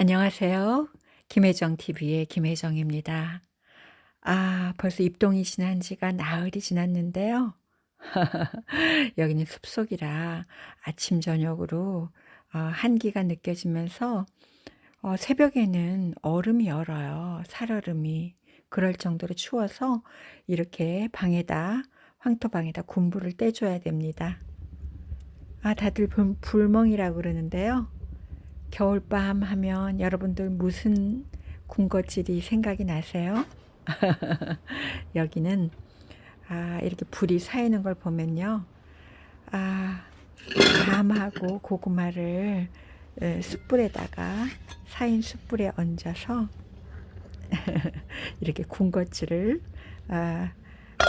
안녕하세요. 김혜정 TV의 김혜정입니다. 아, 벌써 입동이 지난 지가 나흘이 지났는데요. 여기는 숲속이라 아침 저녁으로 어, 한기가 느껴지면서 어, 새벽에는 얼음이 얼어요. 살얼음이. 그럴 정도로 추워서 이렇게 방에다 황토방에다 군불을 떼줘야 됩니다. 아, 다들 불, 불멍이라고 그러는데요. 겨울밤 하면 여러분들 무슨 군것질이 생각이 나세요? 여기는 아, 이렇게 불이 사이는 걸 보면요. 아, 밤하고 고구마를 에, 숯불에다가 사인 숯불에 얹어서 이렇게 군것질을 아,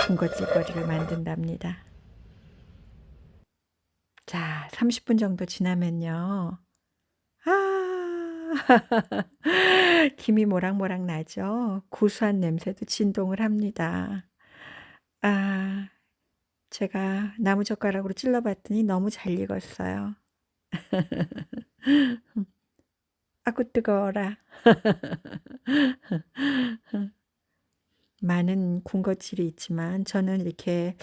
군것질거리를 만든답니다. 자, 30분 정도 지나면요. 아, 김이 모락모락 나죠. 고소한 냄새도 진동을 합니다. 아, 제가 나무젓가락으로 찔러봤더니 너무 잘 익었어요. 아구 뜨거워라. 많은 군것질이 있지만 저는 이렇게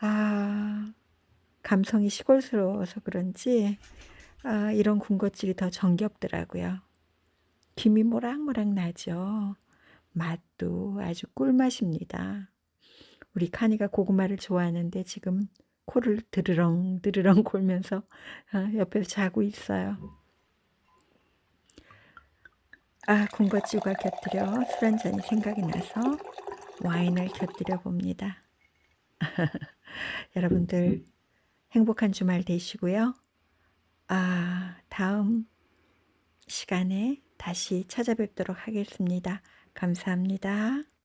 아, 감성이 시골스러워서 그런지 아, 이런 군것질이 더 정겹더라고요. 김이 모락모락 나죠. 맛도 아주 꿀맛입니다. 우리 카니가 고구마를 좋아하는데 지금 코를 드르렁 드르렁 골면서 아, 옆에서 자고 있어요. 아, 군것질과 곁들여 술 한 잔이 생각이 나서 와인을 곁들여 봅니다. 여러분들 행복한 주말 되시고요. 아, 다음 시간에 다시 찾아뵙도록 하겠습니다. 감사합니다.